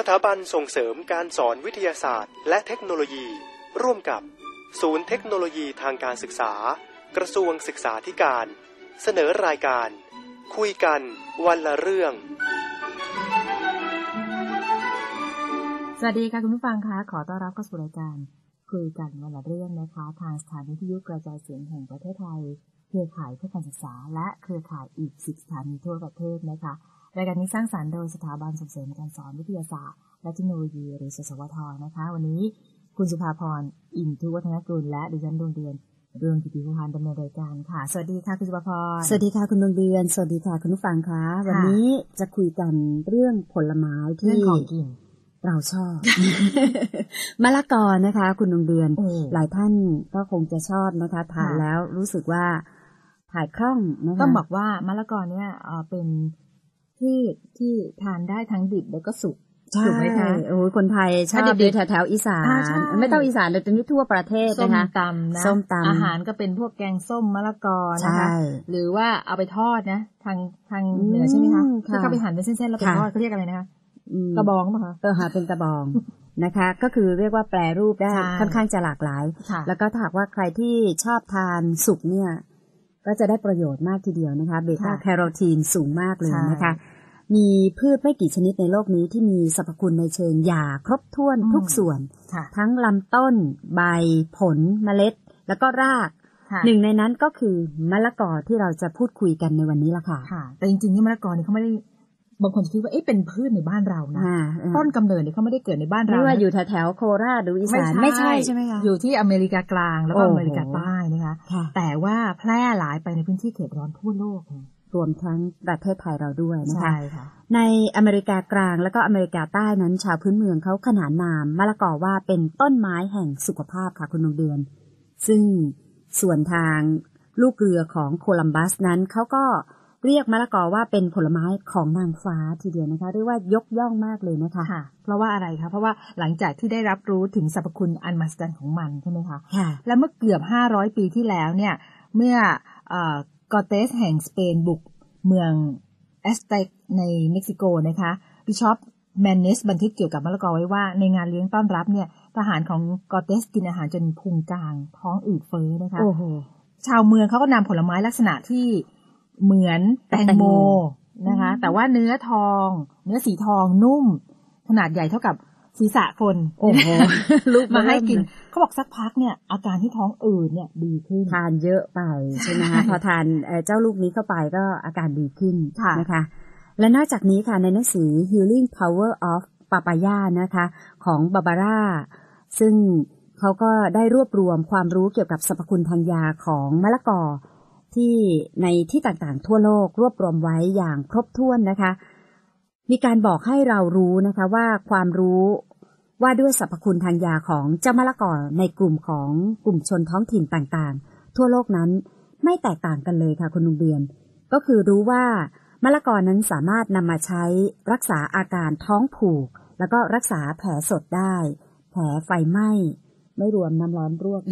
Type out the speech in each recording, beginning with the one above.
สถาบันส่งเสริมการสอนวิทยาศาสตร์ และเทคโนโลยี ร่วมกับ ศูนย์เทคโนโลยีทางการศึกษา กระทรวงศึกษาธิการ เสนอรายการ คุยกันวันละเรื่อง สวัสดีค่ะคุณผู้ฟังคะขอต้อนรับเข้าสู่รายการ คุยกันวันละเรื่องนะคะ ทางสถานีวิทยุกระจายเสียงแห่งประเทศไทย เครือข่ายเพื่อการศึกษา และเครือข่ายอีกสิบสถานีทั่วประเทศนะคะ รายการนี้สร้างสรรค์โดยสถาบันส่งเสริมการสอนวิทยาศาสตร์ และเทคโนโลยีหรือสสวทนะคะ วันนี้คุณสุภาพรอินทุวัฒนกุลและดิฉันดวงเดือนเรื่องกิติพันธ์ดำเนินรายการค่ะ สวัสดีค่ะคุณสุภาพร สวัสดีค่ะคุณดวงเดือน สวัสดีค่ะคุณผู้ฟังคะ วันนี้จะคุยกันเรื่องผลไม้เรื่อที่งของกิน เราชอบมะละกอนะคะ คุณดวงเดือนโอ้หลายท่านก็คงจะชอบนะคะทานค่ะแล้วรู้สึกว่าถ่ายคล่องนะคะต้องบอกว่ามะละกอเนี่ยเอ่อ เป็นพืชที่ทานได้ทั้งดิบแล้วก็สุกใช่ถูกไหมคะโอ้ยคนไทยชอบถ้าดิบๆอยู่แถวๆอีสาอ่านใช่ไม่ต้องอีสานเลยตอนนี้ทั่วประเทศส้มนะคะตำนะส้มตำอาหารก็เป็นพวกแกงส้มมะละกอนะคะใช่หรือว่าเอาไปทอดนะ ทางทางเหนือใช่ไหมคะอืมค่ะที่เขาไปหั่นเป็นเส้นๆแล้วไปค่ะทอดเขาเรียกอะไรนะคะอืมกระบองป่ะคะเออหาเป็นกระบองนะคะ ก็คือเรียกว่าแปรรูปได้ใช่ค่อนข้างจะหลากหลายค่ะแล้วก็ถ้าหากว่าใครที่ชอบทานสุกเนี่ย ก็จะได้ประโยชน์มากทีเดียวนะคะเบต้าค่ะแคโรทีนสูงมากเลยใช่นะคะ มีพืชไม่กี่ชนิดในโลกนี้ที่มีสรรพคุณในเชิงยาครบถ้วนทุกส่วนค่ะทั้งลำต้น ใบ ผล เมล็ด แล้วก็รากค่ะหนึ่งในนั้นก็คือมะละกอที่เราจะพูดคุยกันในวันนี้ละค่ะค่ะ แต่จริงๆนี่มะละกอเนี่ยเขาไม่ได้บางคนจะคิดว่าเอ๊ะเป็นพืชในบ้านเรานะอ่าอ่าต้นกำเนิดเนี่ยเขาไม่ได้เกิดในบ้านเราไม่ว่านะอยู่แถวๆโคราชหรืออีสานไม่ใช่ใช่ไหมคะอยู่ที่อเมริกากลางแล้วก็โอ้โหอเมริกาใต้นะคะค่ะแต่ว่าแพร่หลายไปในพื้นที่เขตร้อนทั่วโลกค่ะ รวมทั้งประเทศไทยเราด้วยนะคะใช่ค่ะ ในอเมริกากลางแล้วก็อเมริกาใต้นั้น ชาวพื้นเมืองเขาขนานนามมะละกอว่าเป็นต้นไม้แห่งสุขภาพค่ะคุณดวงเดือน ซึ่งส่วนทางลูกเรือของโคลัมบัสนั้นเขาก็เรียกมะละกอว่าเป็นผลไม้ของนางฟ้าทีเดียวนะคะเรียกว่ายกย่องมากเลยนะคะค่ะเพราะว่าอะไรคะเพราะว่าหลังจากที่ได้รับรู้ถึงสรรพคุณอันมหัศจรรย์ของมันใช่ไหมคะค่ะและเมื่อเกือบ 500 ปีที่แล้วเนี่ย เมื่อ กอเตสแห่งสเปนบุกเมืองแอสเตกในเม็กซิโกนะคะบิชอปแมนเนสบันทึกเกี่ยวกับมะละกอไว้ว่าในงานเลี้ยงต้อนรับเนี่ยทหารของกอเตสกินอาหารจนพุงกลาง ท้องอืดเฟ้อนะคะโอ้โหชาวเมืองเขาก็นำผลไม้ลักษณะที่เหมือนแตงแตงโมโมนะคะ แต่ว่าเนื้อทอง เนื้อสีทองนุ่ม ขนาดใหญ่เท่ากับ ศีรษะคนโอ้โหลูกมาให้กินเริ่เลยเขาบอกสักพักเนี่ย อาการที่ท้องอืดเนี่ยดีขึ้น ทานเยอะไปใช่ไหมคะพอทานเอ่อเจ้าลูกนี้เข้าไปก็อาการดีขึ้นค่ะนะคะ และนอกจากนี้ค่ะในหนังสือ Healing Power of Papaya นะคะ ของบาบาร่าซึ่งเขาก็ได้รวบรวมความรู้เกี่ยวกับสรรพคุณทางยาของมะละกอที่ในที่ต่างๆ ทั่วโลกรวบรวมไว้อย่างครบถ้วนนะคะ มีการบอกให้เรารู้นะคะว่าความรู้ ว่าด้วยสรรพคุณทางยาของเจ้ามะละกอในกลุ่มของกลุ่มชนท้องถิ่นต่างๆ ทั่วโลกนั้นไม่แตกต่างกันเลยค่ะคุณลุงเดือน ก็คือรู้ว่ามะละกอนั้นสามารถนำมาใช้รักษาอาการท้องผูก แล้วก็รักษาแผลสดได้ แผลไฟไหม้ไม่รวมน้ำร้อนรวก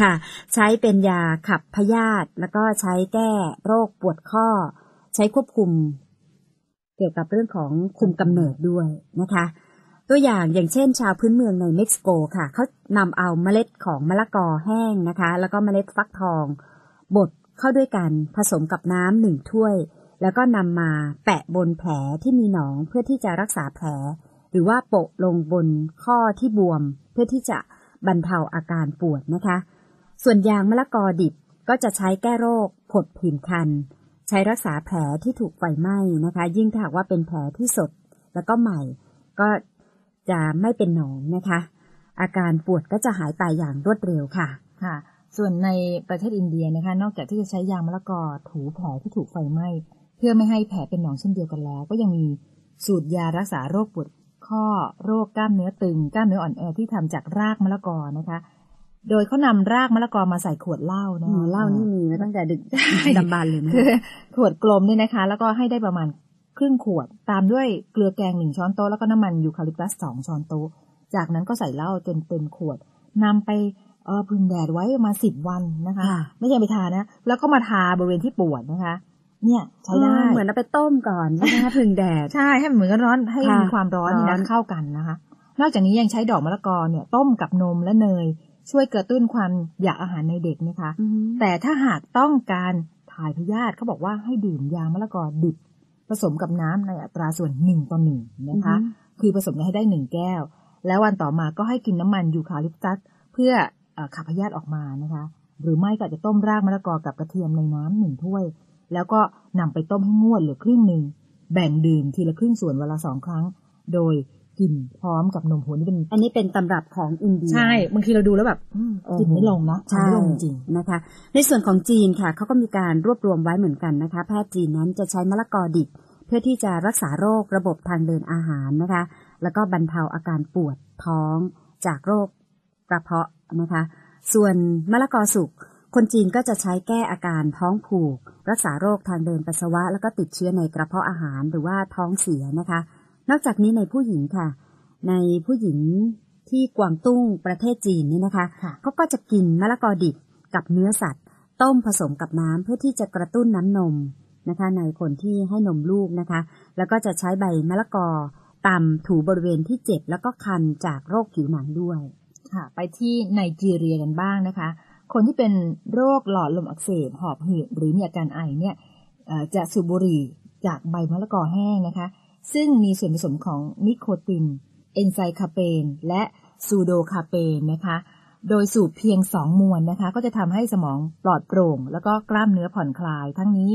ค่ะ ใช้เป็นยาขับพยาธิแล้วก็ใช้แก้โรคปวดข้อ ใช้ควบคุม เกี่ยวกับเรื่องของคุมกำเนิดด้วยนะคะ ตัวอย่างอย่างเช่น ชาวพื้นเมืองในเม็กซิโกค่ะเขานำเอาเมล็ดของมะละกอแห้งนะคะ แล้วก็เมล็ดฟักทองบดเข้าด้วยกันผสมกับน้ำหนึ่งถ้วย แล้วก็นำมาแปะบนแผลที่มีหนองเพื่อที่จะรักษาแผล หรือว่าโปะลงบนข้อที่บวม เพื่อที่จะบรรเทาอาการปวดนะคะ ส่วนยางมะละกอดิบก็จะใช้แก้โรคผดผื่นคัน ใช้รักษาแผลที่ถูกไฟไหม้นะคะ ยิ่งถ้าหากว่าเป็นแผลที่สดแล้วก็ใหม่ ก็ จะไม่เป็นหนองนะคะ อาการปวดก็จะหายไปอย่างรวดเร็วค่ะค่ะ ส่วนในประเทศอินเดียนะคะ นอกจากที่จะใช้ยางมะละกอถูแผลที่ถูกไฟไหม้เพื่อไม่ให้แผลเป็นหนองเช่นเดียวกันแล้ว ก็ยังมีสูตรยารักษาโรคปวดข้อโรคกล้ามเนื้อตึง กล้ามเนื้ออ่อนแอที่ทำจากรากมะละกอนะคะ โดยเขานำรากมะละกอมาใส่ขวดเหล้านะอืคะมเหล้านี่มีมาตั้งแต่ดึกดำบรรพ์เลยนะคือขวดกลมเนี่ยนะคะ แล้วก็ให้ได้ประมาณ ครึ่งขวด ตามด้วยเกลือแกงหนึ่งช้อนโต๊ะแล้วก็น้ำมันยูคาลิปตัสสองช้อนโต๊ะ จากนั้นก็ใส่เหล้าจนเต็มขวดนำไปเออพึงแดดไว้ประมาณสิบวันนะคะค่ะไม่ใช่ไปทานะ แล้วก็มาทาบริเวณที่ปวดนะคะ เนี่ยใช้ได้ เหมือนเอาไปต้มก่อนใช่ไหมคะพึ่งแดด ใช่ให้มันเหมือนกันร้อนให้ค่ะมีความร้อนนี่ร้อนะนเข้ากันนะคะ นอกจากนี้ยังใช้ดอกมะละกอเนี่ยต้มกับนมและเนย ช่วยกระตุ้นความอยากอาหารในเด็กนะคะอืมแต่ถ้าหากต้องการถ่ายพยาธิเขาบอกว่าให้ดื่มยามะละกอดิบ ผสมกับน้ำในอัตราส่วนหนึ่งต่อหนึ่งนะคะ คือผสมกันให้ได้หนึ่งแก้ว แล้ววันต่อมาก็ให้กินน้ำมันยูคาลิปตัสเพื่อเอ่อขับพยาธิออกมานะคะ หรือไม่ก็อาจจะต้มรากมะละกอกับกระเทียมในน้ำหนึ่งถ้วย แล้วก็นำไปต้มให้งวดเหลือครึ่งหนึ่งแบ่งดื่มทีละครึ่งส่วนวันละสองครั้ง โดย กินพร้อมกับนมหัวนี่เป็น อันนี้เป็นตำรับของอินเดียใช่บางทีเราดูแล้วแบบอืมโอ้โหกินไม่ลงนะใช่ทำไม่ลงจริงนะคะ ในส่วนของจีนค่ะเขาก็มีการรวบรวมไว้เหมือนกันนะคะ แพทย์จีนนั้นจะใช้มะละกอดิบเพื่อที่จะรักษาโรคระบบทางเดินอาหารนะคะ แล้วก็บรรเทาอาการปวดท้องจากโรคกระเพาะนะคะ ส่วนมะละกอสุกคนจีนก็จะใช้แก้อาการท้องผูก รักษาโรคทางเดินปัสสาวะ แล้วก็ติดเชื้อในกระเพาะอาหารหรือว่าท้องเสียนะคะ นอกจากนี้ในผู้หญิงค่ะ ในผู้หญิงที่กวางตุ้งประเทศจีนนี่นะคะค่ะเขาก็จะกินมะละกอดิบกับเนื้อสัตว์ ต้มผสมกับน้ำเพื่อที่จะกระตุ้นน้ำนมนะคะ ในคนที่ให้นมลูกนะคะ แล้วก็จะใช้ใบมะละกอตำถูบริเวณที่เจ็บแล้วก็คันจากโรคผิวหนังด้วย ค่ะ ไปที่ไนจีเรียกันบ้างนะคะ คนที่เป็นโรคหลอดลมอักเสบหอบหืดหรือมีอาการไอเนี่ยเอ่อจะสูบบุหรี่จากใบมะละกอแห้งนะคะ ซึ่งมีส่วนผสมของนิโคติน เอนไซคาเปน และซูโดคาเปนนะคะ โดยสูบเพียง 2 มวนนะคะ ก็จะทำให้สมองปลอดโปร่ง แล้วก็กล้ามเนื้อผ่อนคลาย ทั้งนี้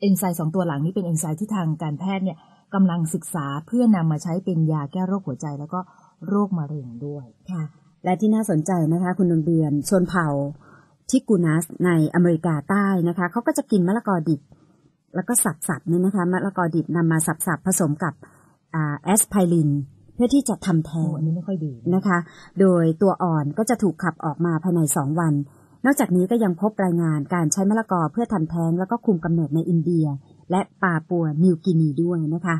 เอนไซม์สองตัวหลังนี้เป็นเอนไซม์ที่ทางการแพทย์เนี่ยกำลังศึกษาเพื่อนำมาใช้เป็นยาแก้โรคหัวใจ แล้วก็โรคมะเร็งด้วยค่ะ และที่น่าสนใจนะคะ คุณดวงเดือนชนเผ่าทิกูนัสในอเมริกาใต้นะคะเขาก็จะกินมะละกอดิบ แล้วก็สับๆเนี่ยนะคะมะละกอดิบนำมาสับๆผสมกับอ่าแอสไพริน เพื่อที่จะทำแทโอ้นอันนี้ไม่ค่อยดีนะคะ โดยตัวอ่อนก็จะถูกขับออกมาภายในสองวัน นอกจากนี้ก็ยังพบรายงานการใช้มะละกอเพื่อทำแท้ง แล้วก็คุมกำเนิดในอินเดีย และปาปัวนิวกินีด้วยนะคะ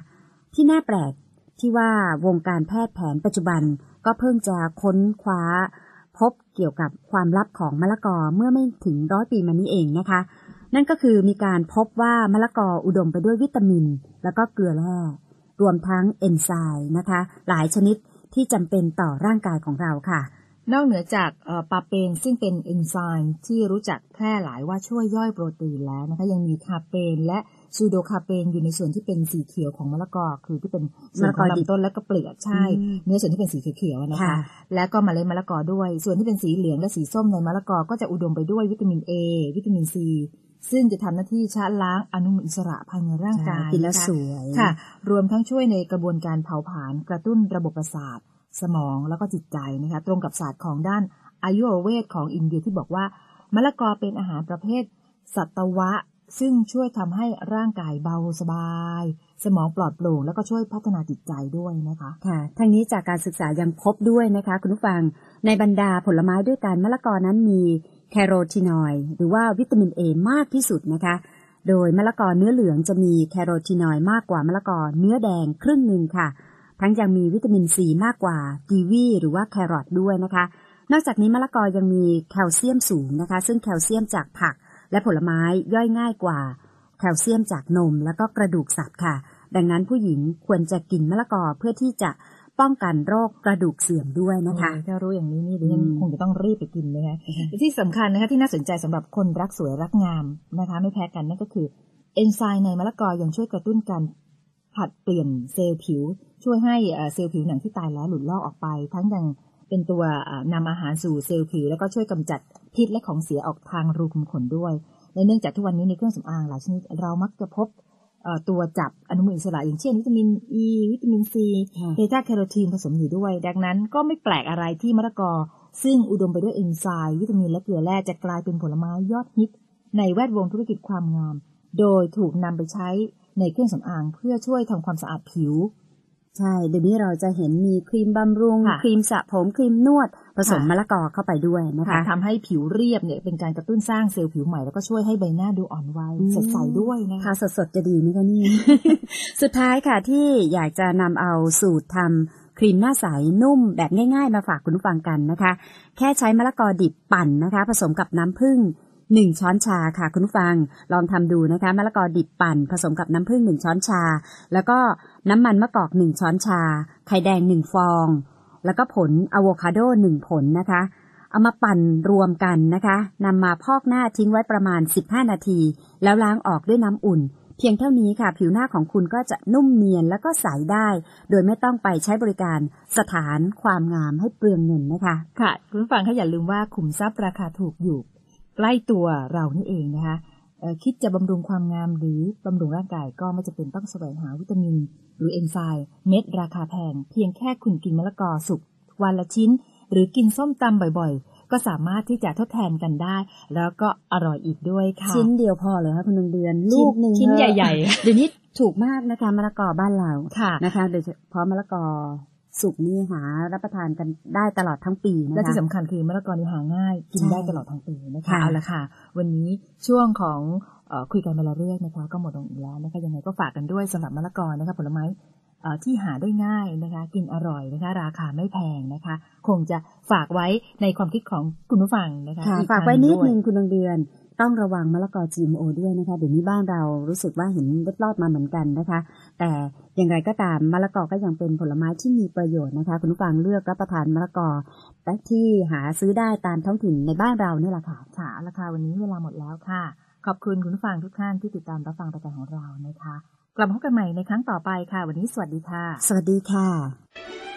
ที่น่าแปลกที่ว่าวงการแพทย์แผนปัจจุบันก็เพิ่งจะค้นคว้า พบเกี่ยวกับความลับของมะละกอเมื่อไม่ถึงร้อยปีมานี้เองนะคะ นั่นก็คือมีการพบว่ามะละกออุดมไปด้วยวิตามิน แล้วก็เกลือแร่รวมทั้งเอนไซม์นะคะ หลายชนิดที่จำเป็นต่อร่างกายของเราค่ะ นอกเหนือจากเอ่อปาเปนซึ่งเป็นเอนไซม์ที่รู้จักแพร่หลายว่าช่วยย่อยโปรตีนแล้วนะคะ ยังมีคาเปนและซูโดคาเปนอยู่ในส่วนที่เป็นสีเขียวของมะละกอคือที่เป็นส่วนของมะละกอดิบลำต้นและก็เปลือกใช่อืมเนื้อส่วนที่เป็นสีเขียวๆนะคะค่ะและก็เมล็ดมะละกอด้วย ส่วนที่เป็นสีเหลืองและสีส้มในมะละกอก็จะอุดมไปด้วยวิตามิน A วิตามินซี ซึ่งจะทำหน้าที่ชะล้างอนุมูลอิสระภายในร่างกายกินแล้วนะคะสวยค่ะ รวมทั้งช่วยในกระบวนการเผาผลาญกระตุ้นระบบประสาท สมองแล้วก็จิตใจนะคะตรงกับศาสตร์ของด้านอายุรเวทของอินเดียที่บอกว่ามะละกอเป็นอาหารประเภท สัตวะ ซึ่งช่วยทำให้ร่างกายเบาสบาย สมองปลอดโปร่งแล้วก็ช่วยพัฒนาจิตใจด้วยนะคะค่ะทั้งนี้จากการศึกษายังพบด้วยนะคะ คุณผู้ฟังในบรรดาผลไม้ด้วยกันมะละกอนั้นมี แคโรทีนอยด์หรือว่าวิตามินเอมากที่สุดนะคะ โดยมะละกอเนื้อเหลืองจะมีแคโรทีนอยด์มากกว่ามะละกอเนื้อแดงครึ่งหนึ่งค่ะ ทั้งยังมีวิตามินซีมากกว่ากีวีหรือว่าแครอทด้วยนะคะ นอกจากนี้มะละกอยังมีแคลเซียมสูงนะคะ ซึ่งแคลเซียมจากผักและผลไม้ย่อยง่ายกว่า แคลเซียมจากนม แล้วก็กระดูกสัตว์ค่ะ ดังนั้นผู้หญิงควรจะกินมะละกอเพื่อที่จะ ป้องกันโรคกระดูกเสื่อมด้วยนะคะโอ้ยถ้ารู้อย่างนี้นี่ดิฉันอืมคงจะต้องรีบไปกินเลยค่ะที่สำคัญนะคะที่น่าสนใจสำหรับคนรักสวยรักงามนะคะ ไม่แพ้กันนั่นก็คือเอนไซม์ในมะละกอยังช่วยกระตุ้นการผลัดเปลี่ยนเซลล์ผิว ช่วยให้เอ่อเซลล์ผิวหนังที่ตายแล้วหลุดลอกออกไป ทั้งยังเป็นตัวเอ่อนำอาหารสู่เซลล์ผิว แล้วก็ช่วยกำจัดพิษและของเสียออกทางรูขุมขนด้วยและเนื่องจากทุกวันนี้ในเครื่องสำอางหลายชนิดเรามักจะพบเอ่อ ตัวจับอนุมูลอิสระอย่างเช่น วิตามินอ e, ีวิตามินซีค่ะเบต้าแคโรทีนผสมอยู่ด้วย ดังนั้นก็ไม่แปลกอะไรที่มะละกอ ซึ่งอุดมไปด้วยเอนไซม์วิตามินและเกลือแร่จะกลายเป็นผลไม้ยอดฮิต ในแวดวงธุรกิจความงาม โดยถูกนำไปใช้ในเครื่องสำอางเพื่อช่วยทำความสะอาดผิว ใช่เดี๋ยวนี้เราจะเห็นมีครีมบำรุงค่ะครีมสระผมครีมนวดผ สมค่ะมะละกอเข้าไปด้วยนะคะทำให้ผิวเรียบเนี่ยเป็นการกระตุ้นสร้างเซลล์ผิวใหม่แล้วก็ช่วยให้ใบหน้าดูอ่อนวัยอืมสดใสด้วยนะคะทาสดๆจะดีไหมคะนี่ สุดท้ายค่ะที่อยากจะนำเอาสูตรทำครีมหน้าใสนุ่มแบบง่าย ๆ มาฝากคุณผู้ฟังกันนะคะ แค่ใช้มะละกอดิบปั่นนะคะ ผสมกับน้ำผึ้งหนึ่งช้อนชาค่ะคุณผู้ฟังลองทำดูนะคะมะละกอดิบปั่น ผสมกับน้ำผึ้งหนึ่งช้อนชา แล้วก็น้ำมันมะกอกหนึ่งช้อนชา ไข่แดงหนึ่งฟอง แล้วก็ผลอะโวคาโดหนึ่งผลนะคะ เอามาปั่นรวมกันนะคะนำมาพอกหน้าทิ้งไว้ประมาณ 15 นาที แล้วล้างออกด้วยน้ำอุ่น เพียงเท่านี้ค่ะ ผิวหน้าของคุณก็จะนุ่มเนียนแล้วก็ใสได้ โดยไม่ต้องไปใช้บริการสถานความงามให้เปลืองเงินนะคะ ค่ะคุณผู้ฟังคะอย่าลืมว่าขุมทรัพย์ราคาถูกอยู่ใกล้ตัวเรานี่เองนะคะ คิดจะบำรุงความงามหรือบำรุงร่างกายก็ไม่จะเป็นต้องแสวงหาวิตามิน หรือเอนไซม์เม็ดราคาแพง เพียงแค่คุณกินมะละกอสุกวันละชิ้น หรือกินส้มตำบ่อยๆ ก็สามารถที่จะทดแทนกันได้ แล้วก็อร่อยอีกด้วยค่ะ ชิ้นเดียวพอเลยค่ะคุณดวงเดือนลูกหนึ่งชิ้นเถอะใหญ่ๆเดี๋ยวนี้ถูกมากนะคะมะละกอบ้านเราค่ะนะคะโดยเฉพาะมะละกอ สุกนี่หารับประทานกันได้ตลอดทั้งปีนะคะและที่สำคัญคือมะละกอนี่หาง่ายกินใช่ได้ตลอดทั้งปีนะคะค่ะเอาละค่ะ วันนี้ช่วงของเออคุยกันมาละเรื่องนะคะก็หมดลงอีกแล้วนะคะยังไงก็ฝากกันด้วยสำหรับมะละกอนะคะผลไม้เอ่อที่หาได้ง่ายนะคะ กินอร่อยนะคะ ราคาไม่แพงนะคะ คงจะฝากไว้ในความคิดของคุณผู้ฟังนะคะค่ะอีฝากไว้นิดทางนึงด้วยคุณดวงเดือน ต้องระวังมะละกอ GMO ด้วยนะคะเดี๋ยวนี้บ้านเรารู้สึกว่าเห็นเล็ดลอดมาเหมือนกันนะคะ แต่อย่างไรก็ตามมะละกอก็ยังเป็นผลไม้ที่มีประโยชน์นะคะ คุณผู้ฟังเลือกรับประทานมะละกอแต่ที่หาซื้อได้ตามท้องถิ่นในบ้านเราเนี่ยแหละค่ะค่ะเอาละค่ะวันนี้เวลาหมดแล้วค่ะ ขอบคุณคุณผู้ฟังทุกท่านที่ติดตามรับฟังรายการของเรานะคะ กลับมาพบกันใหม่ในครั้งต่อไปค่ะ วันนี้สวัสดีค่ะ สวัสดีค่ะ